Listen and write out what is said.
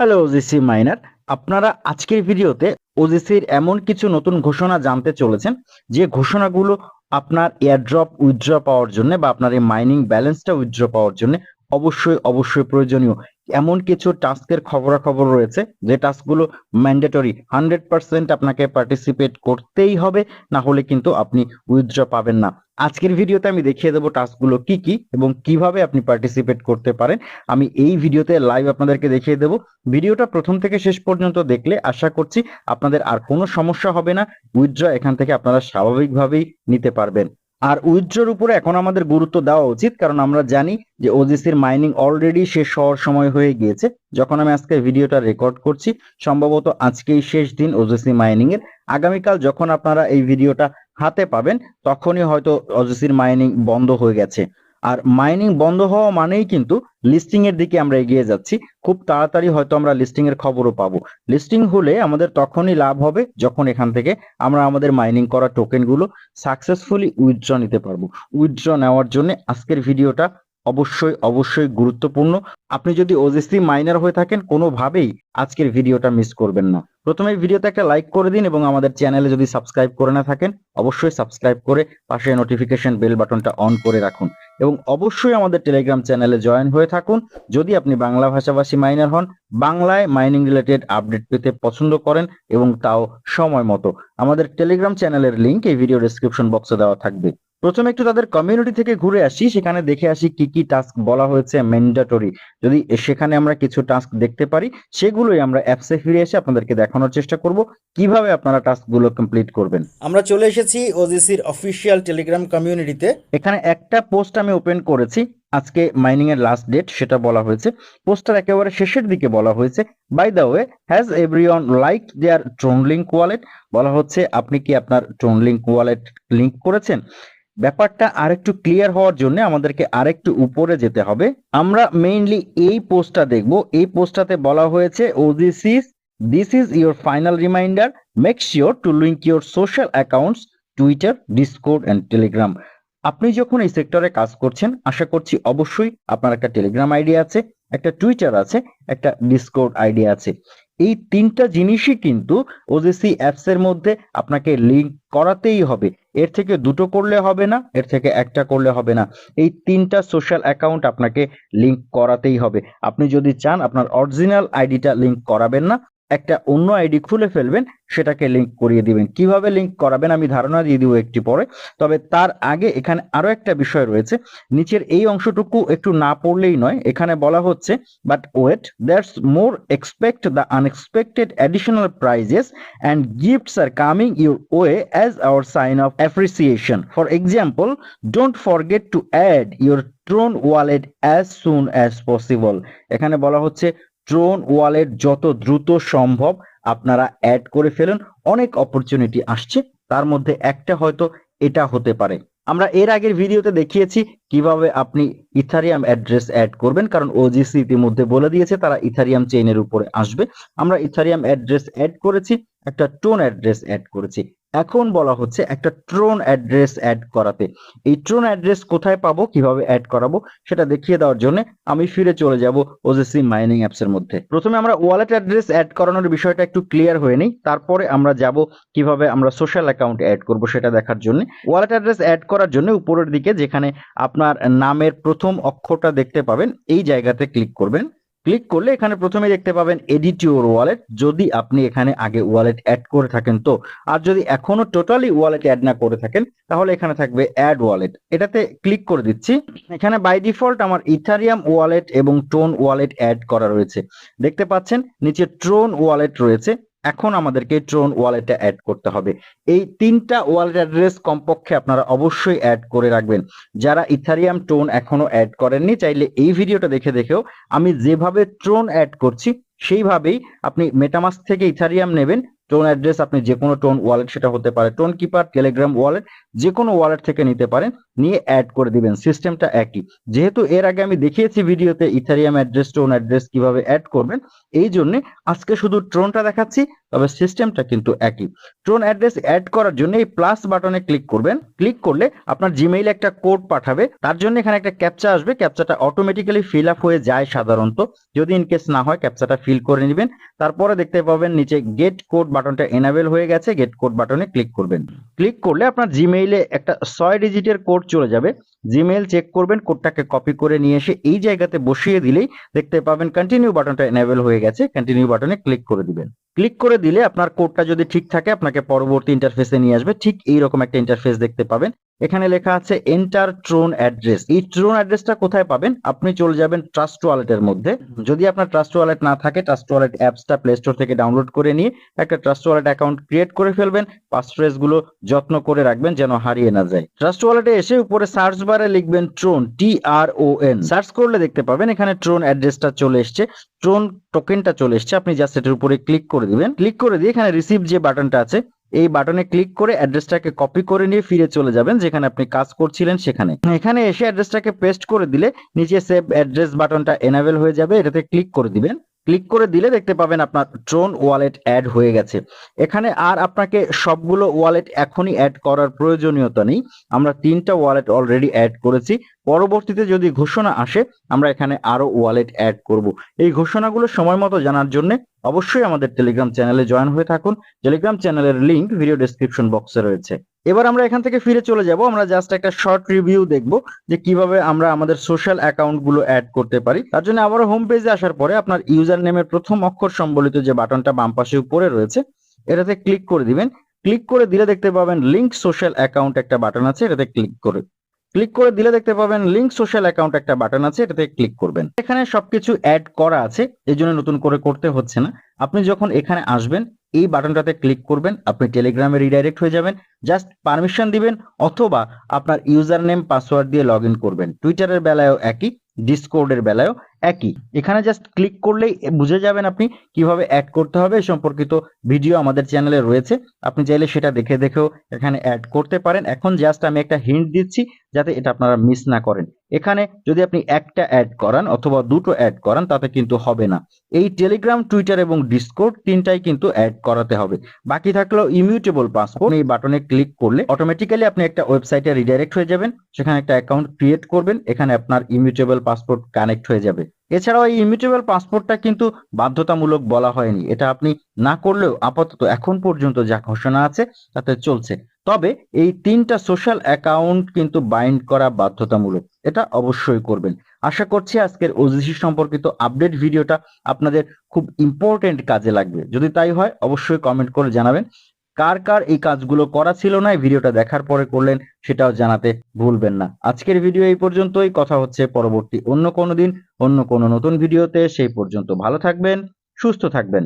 Hello OGC minor আপনারা আজকের ভিডিওতে ওজিসির এমন কিছু নতুন ঘোষণা জানতে চলেছেন, যে ঘোষণাগুলো আপনার এয়ারড্রপ উইথড্র পাওয়ার জন্য বা আপনার এই মাইনিং ব্যালেন্সটা উইথড্র পাওয়ার জন্য অবশ্যই অবশ্যই প্রয়োজনীয়। এমন কিছু টাস্কের খবরাখবর রয়েছে যে টাস্কগুলো ম্যান্ডেটরি হান্ড্রেড পার্সেন্ট আপনাকে পার্টিসিপেট করতেই হবে, না হলে কিন্তু আপনি উইথড্র পাবেন না। আজকের ভিডিওতে আমি দেখিয়ে দেবো টাস্কগুলো কি কি এবং কীভাবে আপনি পার্টিসিপেট করতে পারেন। আমি এই ভিডিওতে লাইভ আপনাদেরকে দেখিয়ে দেবো। ভিডিওটা প্রথম থেকে শেষ পর্যন্ত দেখলে আশা করছি আপনাদের আর কোনো সমস্যা হবে না। উইথড্র এখান থেকে আপনারা স্বাভাবিকভাবেই নিতে পারবেন। আর উইথড্রোর উপরে এখন আমাদের গুরুত্ব দেওয়া উচিত, কারণ আমরা জানি যে ওজিসির মাইনিং অলরেডি শেষ হওয়ার সময় হয়ে গিয়েছে। যখন আমি আজকে ভিডিওটা রেকর্ড করছি, সম্ভবত আজকেই শেষ দিন ওজিসি মাইনিং এর। আগামীকাল যখন আপনারা এই ভিডিওটা হাতে পাবেন, তখনই হয়তো ওজিসির মাইনিং বন্ধ হয়ে গেছে। আর মাইনিং বন্ধ হওয়া মানেই কিন্তু লিস্টিং এর দিকে আমরা এগিয়ে যাচ্ছি। খুব তাড়াতাড়ি হয়তো আমরা লিস্টিং এর খবরও পাবো। লিস্টিং হলে আমাদের তখনই লাভ হবে যখন এখান থেকে আমরা আমাদের মাইনিং করা টোকেনগুলো সাকসেসফুলি উইথড্র নিতে পারব। উইথড্র নেওয়ার জন্য আজকের ভিডিওটা অবশ্যই অবশ্যই গুরুত্বপূর্ণ। আপনি যদি ওজিসি মাইনার হয়ে থাকেন, কোনোভাবেই আজকের ভিডিওটা মিস করবেন না। প্রথমে ভিডিওতে একটা লাইক করে দিন এবং আমাদের চ্যানেলে যদি সাবস্ক্রাইব করে না থাকেন, অবশ্যই সাবস্ক্রাইব করে পাশে নোটিফিকেশন বেল বাটনটা অন করে রাখুন। এবং অবশ্যই আমাদের টেলিগ্রাম চ্যানেলে জয়েন হয়ে থাকুন। যদি আপনি বাংলা ভাষাভাষী মাইনার হন, বাংলায় মাইনিং রিলেটেড আপডেট পেতে পছন্দ করেন এবং তাও সময় মতো। আমাদের টেলিগ্রাম চ্যানেলের লিংক এই ভিডিও ডেসক্রিপশন বক্সে দেওয়া থাকবে। প্রথমে একটু তাদের কমিউনিটি থেকে ঘুরে আসি সেখানে দেখে আসি কি কি টাস্ক বলা হয়েছে ম্যান্ডেটরি যদি সেখানে আমরা কিছু টাস্ক দেখতে পারি সেগুলোই আমরা অ্যাপসে ফিরে এসে আপনাদেরকে দেখানোর চেষ্টা করব। কীভাবে আপনারা টাস্কগুলো কমপ্লিট করবেন? আমরা চলে এসেছি ওজিসির অফিসিয়াল টেলিগ্রাম কমিউনিটিতে এখানে একটা পোস্ট আমি ওপেন করেছি। আজকে মাইনিং এর লাস্ট ডেট সেটা বলা হয়েছে। পোস্টার একেবারে শেষের দিকে বলা হয়েছে। By the way has everyone like their Tron link wallet বলা হচ্ছে আপনি কি আপনার ট্রোন লিঙ্ক ওয়ালেট লিঙ্ক করেছেন? ব্যাপারটা আরেকটু ক্লিয়ার হওয়ার জন্য আমাদেরকে আরেকটু উপরে যেতে হবে। আমরা মেইনলি এই পোস্টটা দেখব। এই পোস্টটাতে বলা হয়েছে ওজিসিস this is your final reminder make sure to link your social accounts Twitter Discord and Telegram আপনি যখন এই সেক্টরে কাজ করছেন, আশা করছি অবশ্যই আপনার একটা টেলিগ্রাম আইডি আছে, একটা টুইটার আছে, একটা ডিসকোড আইডি আছে। এই তিনটা জিনিসই কিন্তু ওজেসি অ্যাপসের মধ্যে আপনাকে লিঙ্ক করাতেই হবে। এর থেকে দুটো করলে হবে না, এর থেকে একটা করলে হবে না। এই তিনটা সোশ্যাল অ্যাকাউন্ট আপনাকে লিঙ্ক করাতেই হবে। আপনি যদি চান আপনার অরিজিনাল আইডিটা লিঙ্ক করাবেন না একটা অন্য আইডি খুলে ফেলবেন, সেটাকে লিংক করিয়ে দিবেন। কীভাবে লিংক করাবেন আমি ধারণা দিয়ে দিব একটি পরে। তবে তার আগে এখানে আরও একটা বিষয় রয়েছে। নিচের এই অংশটুকু একটু না পড়লেই নয়। এখানে বলা হচ্ছে but wait that's more expect the unexpected additional prizes and gifts are coming your way as our sign of appreciation for example don't forget to add your Tron wallet as soon as possible এখানে বলা হচ্ছে Tron wallet যত দ্রুত সম্ভব আপনারা add করে ফেলুন। অনেক অপরচুনিটি আসছে। তার মধ্যে একটা হয়তো এটা হতে পারে। আমরা এর আগের ভিডিওতে দেখিয়েছি কীভাবে আপনি ইথারিয়াম অ্যাড্রেস অ্যাড করবেন, কারণ ওজিসি ইতিমধ্যে বলে দিয়েছে তারা ইথারিয়াম চেইনের উপরে আসবে। আমরা ইথারিয়াম অ্যাড্রেস অ্যাড করেছি। একটা টোন অ্যাড্রেস অ্যাড করেছি। এখন বলা হচ্ছে একটা ট্রোন অ্যাড্রেস অ্যাড করাতে। এই ট্রোন অ্যাড্রেস কোথায় পাবো, কীভাবে অ্যাড করাবো, সেটা দেখিয়ে দেওয়ার জন্য আমি ফিরে চলে যাব ওজেসি মাইনিং অ্যাপস এর মধ্যে। প্রথমে আমরা ওয়ালেট অ্যাড্রেস অ্যাড করানোর বিষয়টা একটু ক্লিয়ার হয়ে নিই। তারপরে আমরা যাব কীভাবে আমরা সোশ্যাল অ্যাকাউন্ট অ্যাড করব সেটা দেখার জন্য। ওয়ালেট অ্যাড্রেস অ্যাড করার জন্য উপরের দিকে যেখানে আপনার নামের প্রথম অক্ষরটা দেখতে পাবেন, এই জায়গাতে ক্লিক করবেন। ক্লিক করলে এখানে প্রথমে দেখতে পাবেন এডিট ইউর ওয়ালেট যদি আপনি এখানে আগে ওয়ালেট অ্যাড করে থাকেন তো। আর যদি এখনও টোটালি ওয়ালেট অ্যাড না করে থাকেন, তাহলে এখানে থাকবে অ্যাড ওয়ালেট এটাতে ক্লিক করে দিচ্ছি। এখানে বাই ডিফল্ট আমার ইথারিয়াম ওয়ালেট এবং টোন ওয়ালেট অ্যাড করা রয়েছে। দেখতে পাচ্ছেন, নিচে ট্রোন ওয়ালেট রয়েছে। এখন আমাদেরকে ট্রোন ওয়ালেটে অ্যাড করতে হবে। এই তিনটা ওয়ালেট অ্যাড্রেস কমপক্ষে আপনারা অবশ্যই অ্যাড করে রাখবেন। যারা ইথারিয়াম ট্রোন এখনও অ্যাড করেননি, চাইলে এই ভিডিওটা দেখে দেখেও আমি যেভাবে ট্রোন অ্যাড করছি, সেইভাবেই আপনি মেটামাস থেকে ইথারিয়াম নেবেন টোন অ্যাড্রেস আপনি যে কোনো টোন ওয়ালেট সেটা হতে পারে টোন কিপার টেলিগ্রাম ওয়ালেট যে কোনো ওয়ালেট থেকে নিতে পারেন, নিয়ে অ্যাড করে দিবেন সিস্টেমটা একই। যেহেতু এর আগে আমি দেখিয়েছি ভিডিওতে ইথারিয়াম অ্যাড্রেস টোন অ্যাড্রেস কীভাবে অ্যাড করবেন, এই জন্য আজকে শুধু টোনটা দেখাচ্ছি তবে সিস্টেমটা কিন্তু একই। ট্রোন অ্যাড্রেস অ্যাড করার জন্য এই প্লাস বাটনে ক্লিক করবেন। ক্লিক করলে আপনার জিমেইল একটা কোড পাঠাবে। তার জন্য এখানে একটা ক্যাপচা আসবে। ক্যাপচাটা অটোমেটিক্যালি ফিল আপ হয়ে যায় সাধারণত। যদি ইন কেস না হয় ক্যাপচাটা ফিল করে নেবেন। তারপরে দেখতে পাবেন নিচে গেট কোড বাটনটা এনাবেল হয়ে গেছে। গেট কোড বাটনে ক্লিক করবেন। ক্লিক করলে আপনার জিমেইলে একটা ছয় ডিজিটের কোড চলে যাবে। জিমেইল চেক করবেন কোডটাকে কপি করে নিয়ে এসে এই জায়গাতে বসিয়ে দিলেই দেখতে পাবেন কন্টিনিউ বাটনটা এনাবেল হয়ে গেছে। কন্টিনিউ বাটনে ক্লিক করে দিবেন। ক্লিক করে দিলে আপনার কোডটা যদি ঠিক থাকে, আপনাকে পরবর্তী ইন্টারফেসে নিয়ে আসবে। ঠিক এইরকম একটা ইন্টারফেস দেখতে পাবেন। এখানে লেখা আছে এন্টার ট্রোন অ্যাড্রেস এই ট্রোন অ্যাড্রেসটা কোথায় পাবেন? আপনি চলে যাবেন ট্রাস্ট ওয়ালেটের মধ্যে। যদি আপনার ট্রাস্ট ওয়ালেট না থাকে ট্রাস্ট ওয়ালেট অ্যাপসটা প্লে স্টোর থেকে ডাউনলোড করে নিয়ে একটা ট্রাস্ট ওয়ালেট অ্যাকাউন্ট ক্রিয়েট করে ফেলবেন। গুলো যত্ন করে রাখবেন যেন হারিয়ে না যায়। ট্রাস্ট ওয়ালেটে এসে উপরে সার্চ বারে লিখবেন TRON T R O N search করলে দেখতে পাবেন এখানে ট্রোন অ্যাড্রেসটা চলে এসছে। ট্রোন টোকেনটা চলে এসছে। আপনি জাস্ট এটার উপরে ক্লিক করে দিবেন। ক্লিক করে দিয়ে এখানে রিসিভ যে বাটনটা আছে এই বাটনে ক্লিক করে অ্যাড্রেসটাকে কপি করে নিয়ে ফিরে চলে যাবেন, যেখানে আপনি কাজ করছিলেন সেখানে। এখানে এসে অ্যাড্রেসটাকে পেস্ট করে দিলে নিচে সেভ অ্যাড্রেস বাটনটা এনাবেল হয়ে যাবে, এটাতে ক্লিক করে দিবেন। ক্লিক করে দিলে দেখতে পাবেন আপনার ট্রোন ওয়ালেট অ্যাড হয়ে গেছে। এখানে আর আপনাকে সবগুলো ওয়ালেট এখনই অ্যাড করার প্রয়োজনীয়তা নেই। আমরা তিনটা ওয়ালেট অলরেডি অ্যাড করেছি। পরবর্তীতে যদি ঘোষণা আসে, আমরা এখানে আরও ওয়ালেট অ্যাড করব। এই ঘোষণাগুলো সময় মতো জানার জন্য অবশ্যই আমাদের টেলিগ্রাম চ্যানেলে জয়েন হয়ে থাকুন। টেলিগ্রাম চ্যানেলের লিংক ভিডিও ডেসক্রিপশন বক্সে রয়েছে। এবার আমরা এখান থেকে ফিরে চলে যাব। আমরা জাস্ট একটা শর্ট রিভিউ দেখব যে কীভাবে আমরা আমাদের সোশ্যাল অ্যাকাউন্টগুলো অ্যাড করতে পারি। তার জন্য আবার হোম পেজে আসার পরে আপনার ইউজার নেমের প্রথম অক্ষর সম্বলিত যে বাটনটা বাম পাশে উপরে রয়েছে, এটাতে ক্লিক করে দিবেন। ক্লিক করে দিলে দেখতে পাবেন লিংক সোশ্যাল অ্যাকাউন্ট একটা বাটন আছে, এটাতে ক্লিক করে। ক্লিক করে দিলে দেখতে পাবেন লিঙ্ক সোশ্যাল অ্যাকাউন্ট একটা বাটন আছে, এটাতে ক্লিক করবেন। এখানে সবকিছু অ্যাড করা আছে, এই জন্য নতুন করে করতে হচ্ছে না। আপনি যখন এখানে আসবেন, এই বাটনটাতে ক্লিক করবেন, আপনি টেলিগ্রামে রিডাইরেক্ট হয়ে যাবেন জাস্ট পারমিশন দিবেন, অথবা আপনার ইউজার নেম পাসওয়ার্ড দিয়ে লগ করবেন। টুইটারের বেলায়ও একই ডিসকোর্ডের বেলায়ও একই। এখানে জাস্ট ক্লিক করলেই বুঝে যাবেন আপনি কীভাবে অ্যাড করতে হবে। সম্পর্কিত ভিডিও আমাদের চ্যানেলে রয়েছে। আপনি চাইলে সেটা দেখে দেখেও এখানে অ্যাড করতে পারেন। এখন জাস্ট আমি একটা হিন্ট দিচ্ছি যাতে এটা আপনারা মিস না করেন। এখানে যদি আপনি একটা অ্যাড করান অথবা দুটো অ্যাড করান, তাতে কিন্তু হবে না। এই টেলিগ্রাম টুইটার এবং ডিসকোড তিনটাই কিন্তু অ্যাড করাতে হবে। বাকি থাকলেও ইমিউটেবল পাসপোর্ট এই বাটনে ক্লিক করলে অটোমেটিক্যালি আপনি একটা ওয়েবসাইটে রিডাইরেক্ট হয়ে যাবেন। সেখানে একটা অ্যাকাউন্ট ক্রিয়েট করবেন। এখানে আপনার ইমিউটেবল পাসপোর্ট কানেক্ট হয়ে যাবে। এছাড়াও এই ইমিউটেবল পাসপোর্টটা কিন্তু বাধ্যতামূলক বলা হয়নি। এটা আপনি না করলেও আপাতত এখন পর্যন্ত যা ঘোষণা আছে, তাতে চলছে। তবে এই তিনটা সোশ্যাল অ্যাকাউন্ট কিন্তু বাইন্ড করা বাধ্যতামূলক। এটা অবশ্যই করবেন। আশা করছি আজকের ওজিসি সম্পর্কিত আপডেট ভিডিওটা আপনাদের খুব ইম্পর্টেন্ট কাজে লাগবে। যদি তাই হয়, অবশ্যই কমেন্ট করে জানাবেন। কার কার এই কাজগুলো করা ছিল না ভিডিওটা দেখার পরে করলেন সেটাও জানাতে ভুলবেন না। আজকের ভিডিও এই পর্যন্তই, কথা হচ্ছে পরবর্তী অন্য কোনো দিন, অন্য কোনো নতুন ভিডিওতে, সেই পর্যন্ত ভালো থাকবেন, সুস্থ থাকবেন।